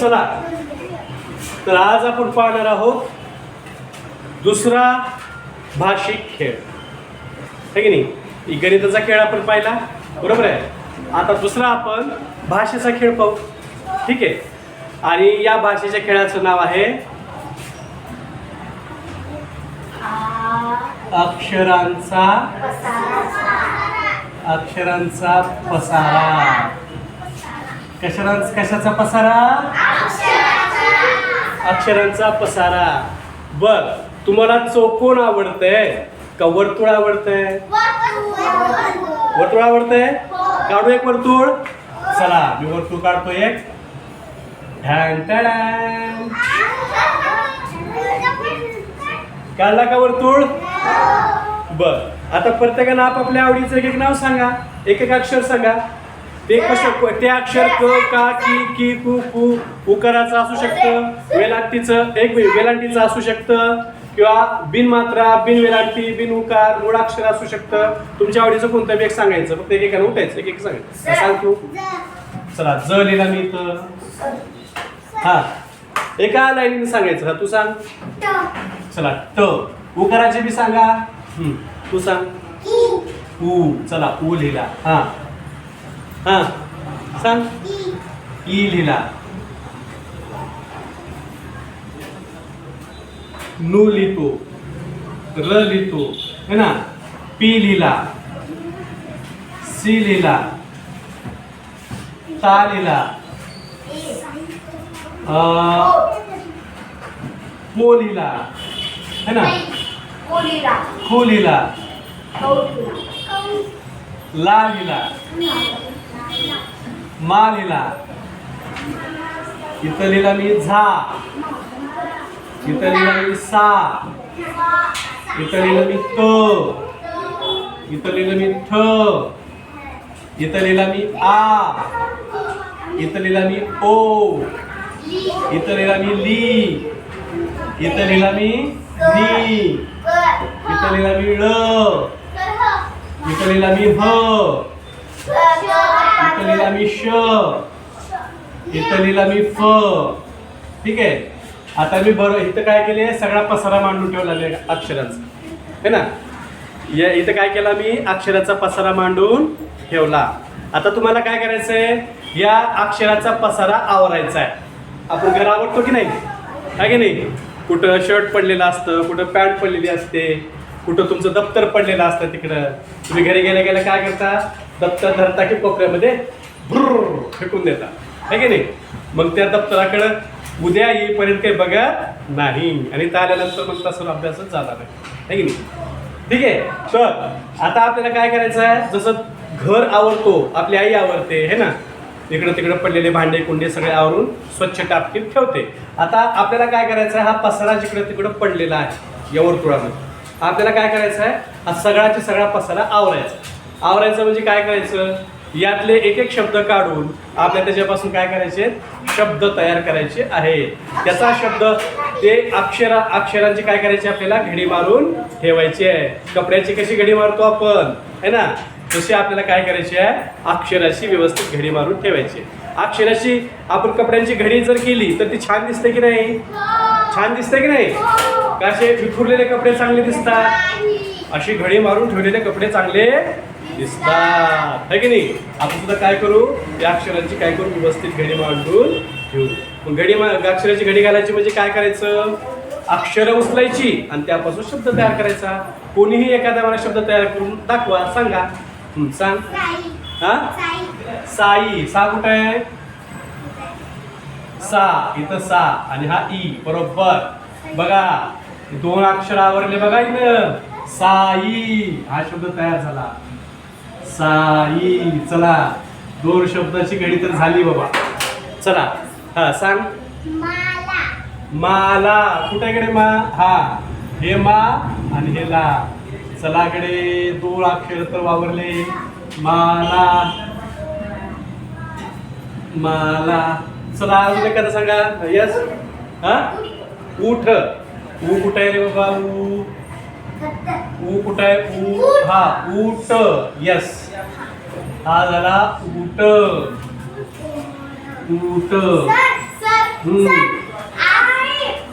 चला. तर आज आपण पाहणार आहोत दुसरा भाषिक खेळ. है की नाही? गणिताचा खेळ आपण पाहिला. बरोबर आहे? आता दुसरा आपण भाषेचा खेळ पाहू. ठीक आहे? आणि या भाषेच्या खेळाचं नाव आहे अक्षरांचा अक्षरांचा पसारा. कशाला कशाचा पसारा? अक्षरांचा पसारा. बर तुम्हाला चौकोन आवडतंय. का वर्तुळ आवडतंय? वर्तुळ आवडतंय? काढू एक वर्तुळ. चला मी वर्तुळ काढतो एक. ढॅन काढला का वर्तुळ? बर आता प्रत्येकाला आपापल्या आवडीचं एक एक नाव सांगा. एक एक अक्षर सांगा. ते कसं ते अक्षर क का की की कु कु उकाराचं असू शकतं वेलांटीचं एक वेलांटीचं असू शकतं किंवा बिनमात्रा बिन वेलांटी बिन उकार मूळाक्षर असू शकतं. तुमच्या आवडीचं कोणतं बी एक सांगायचं? फक्त एक एकानं उठायचं एक एक सांगायचं. सांग तू चला ज लिहिला मी इथं. हा. एका लाईनीने सांगायचं. हा तू सांग. चला ट उकाराचे बी सांगा. हम्म, तू सांग. ऊ चला ऊ लिहिला. हा. हा सांग ई लिहिला नू लिहितो र लिहितो है ना पी लिहिला सी लिहिला ता लिहिला अ, पो लिहिला है ना खू लिहिला ला लिहिला मा लिहिला इथं लिहिला मी झा. इथं लिहिला मी सा. इथं लिहिलं मी त. इथं लिहिलं मी ठ. इथं लिहिला मी आ. इथं लिहिला मी ओ. इथं लिहिला मी ली. इथं लिहिला मी नी. इथं लिहिला मी ळ. इथं लिहिला मी ह. लिहिला मी श. इथं लिहिला मी फ. ठीक आहे? आता मी बरं इथं काय केले सगळा पसारा मांडून ठेवला अक्षरांचा. है ना? या इथं काय केला मी? अक्षराचा पसारा मांडून ठेवला. आता तुम्हाला काय करायचं आहे या अक्षराचा पसारा आवरायचा आहे. आपण घर आवडतो की नाही? आहे की नाही? कुठं शर्ट पडलेलं असतं कुठं पॅन्ट पडलेली असते कुठं तुमचं दप्तर पडलेलं असतं तिकडं. तुम्ही घरी गेल्या गेल्या काय करता? दप्तर धरता की कोपऱ्यामध्ये भ्रुर फेकून देता आहे की नाही? मग त्या दप्तराकडं उद्या येईपर्यंत काही बघा नाही. आणि त्या आल्यानंतर मग तसं अभ्यासच झाला नाही. आहे की नाही? ठीक आहे. तर आता आपल्याला काय करायचं आहे? जसं घर आवडतो आपली आई आवडते हे ना? इकडं तिकडं पडलेले भांडे कुंडे सगळे आवरून स्वच्छ टापटीप ठेवते. आता आपल्याला काय करायचं आहे? हा पसारा जिकडं तिकडं पडलेला आहे या वर्तुळामध्ये. आपल्याला काय करायचं आहे? हा सगळाच्या सगळा पसारा आवरायचा आवरायचं म्हणजे काय करायचं? यातले एक एक शब्द काढून आपल्या त्याच्यापासून काय करायचे? शब्द तयार करायचे आहे त्याचा शब्द ते अक्षरा अक्षरांची काय करायचे आपल्याला? घडी मारून ठेवायची आहे. कपड्याची कशी घडी मारतो आपण? है ना? तशी आपल्याला काय करायची आहे? अक्षराची व्यवस्थित घडी मारून ठेवायची अक्षराशी अक्षराची आपण कपड्यांची घडी जर केली तर ती छान दिसते की नाही? छान दिसते की नाही? कसे विखुरलेले कपडे चांगले दिसतात? अशी घडी मारून ठेवलेले कपडे चांगले दिसतात. है की नाही? आपण सुद्धा काय करू? या अक्षरांची काय करू? व्यवस्थित घडी मांडून ठेवू. मग घडी अक्षराची घडी घालायची म्हणजे काय करायचं? अक्षरं उचलायची आणि त्यापासून शब्द तयार करायचा. कोणीही एखाद्या मला शब्द तयार करून दाखवा सांगा. सांग. हा? साई. सा कुठं आहे? सा. इथं सा आणि हा ई. बरोबर. बघा. दोन अक्षर आवरले बघा इथं. साई. हा शब्द तयार झाला. साई चला. दोन शब्दाची घडी तर झाली बाबा. चला. हा सांग. माला. कुठे कडे मा? हा. हे मा आणि हे ला. चलाकडे दोन अक्षर तर वावरले. माला. माला. चला अजून एखादं सांगा. यस हा? उठ ऊ कुठे आहे रे बाबा? ऊ. ऊ कुठं आहे ऊ हा ऊट. यस हा झाला ऊट. ऊट.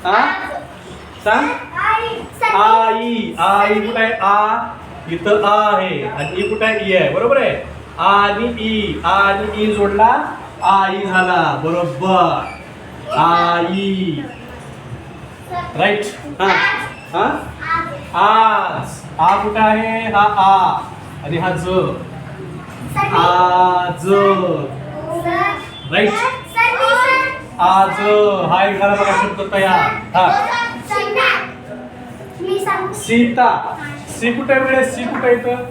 हा सांग. आई. आई. कुठं आहे? आ. इथं आ आहे. आणि ई कुठं आहे? ई आहे. बरोबर आहे? आ आणि ई. आ आणि ई जोडला. आई झाला. बरोबर. आई. राईट हा. हा? आज आ कुठं आहे हा आ. आणि हा ज. आज. राईट आज. हा एक झाला बघा शब्द तयार हा. सीता. सी कुठे मिळेल? सी कुठे येतं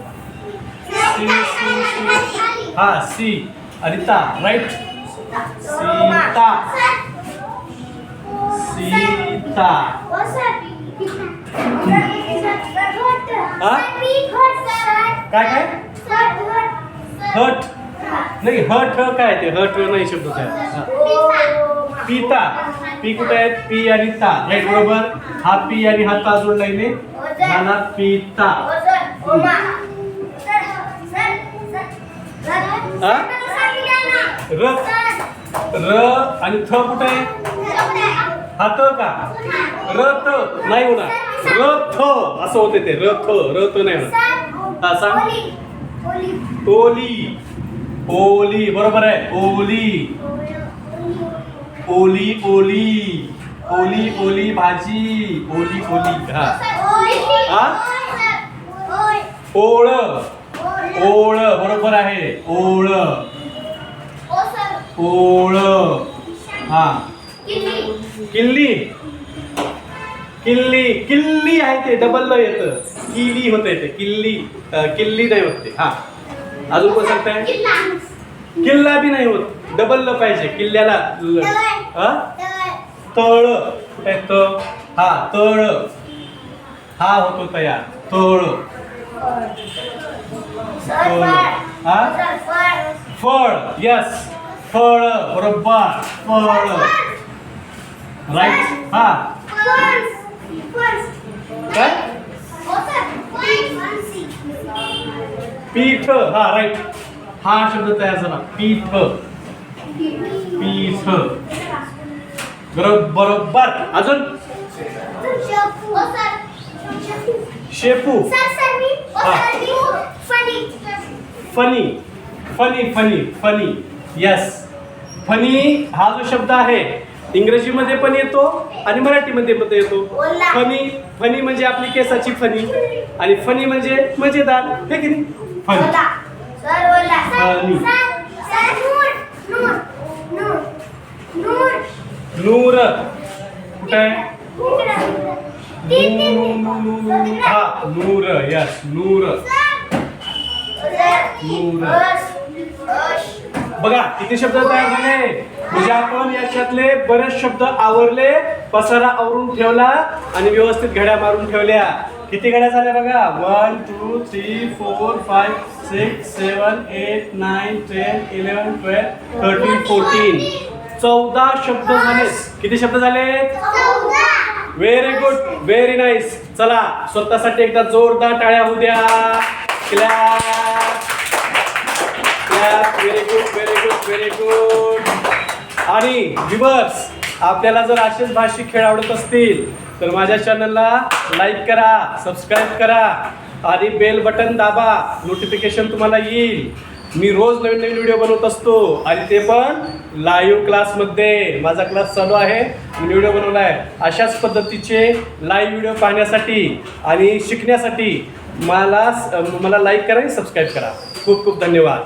सी सी सी. हा सी. आणि ता राईट सीता. सीता. काय काय? हट. नाही हट काय ते? हट नाही शब्द काय? पिता. पी कुठे आहेत? पी आणि ता. राईट बरोबर? हा पी आणि हा ता जोडला येईल झाला पिता. र. आणि थ कुठे आहे? हा का? र त. नाही होणार. र थ असं होते ते. र थ र त नाही होणार हा सांग. ओली. ओली. बरोबर आहे. ओली. ओली ओली. ओली ओली भाजी. ओली ओली. हा. ओळ. ओळ. बरोबर आहे. ओळ. ओळ. हा. किल्ली. किल्ली किल्ली आहे ते डबल ल येतं. किल्ली होतंय ते किल्ली किल्ली नाही होत ते हा. अजून कोण सांगताय? किल्ला बी नाही होत. डबल ल पाहिजे किल्ल्याला तळ. हा तळ. हा होतो तयार तळ. हा? फळ यस फळ बरोबर फळ. राईट हा. पीठ हा राईट हा शब्द तयार झाला. पीठ. पीठ. बरोबर. बरोबर अजून? शेपू. Funny. Funny funny funny. Yes funny हा जो शब्द आहे इंग्रजीमध्ये पण येतो आणि मराठीमध्ये पण येतो. फनी फनी म्हणजे आपली केसाची फनी. आणि फनी म्हणजे मजेदार. हे की नाही? Funny funny. नूर कुठे आहे हा नूर यस नूर. बघा किती शब्द तयार झाले? म्हणजे आपण याच्यातले बरेच शब्द आवरले पसारा आवरून ठेवला आणि व्यवस्थित घड्या मारून ठेवल्या. किती घड्या झाल्या बघा? One two three four five six seven eight nine ten eleven twelve thirteen fourteen चौदा शब्द झाले. किती शब्द झाले? व्हेरी गुड व्हेरी नाईस चला स्वतःसाठी एकदा जोरदार टाळ्या होऊ द्या. Very good very good very good आणि विवर्स आपल्याला जर असेच भाषिक खेळ आवडत असतील तर माझ्या चॅनलला लाईक करा सबस्क्राईब करा आणि बेल बटन दाबा. नोटिफिकेशन तुम्हाला येईल. मी रोज नवीन नवीन व्हिडिओ बनवत असतो आणि ते पण लाईव्ह क्लासमध्ये माझा क्लास चालू आहे. मी व्हिडिओ बनवला आहे अशाच पद्धतीचे लाईव्ह व्हिडिओ पाहण्यासाठी आणि शिकण्यासाठी मला मला लाईक करा आणि सबस्क्राईब करा. खूप खूप धन्यवाद.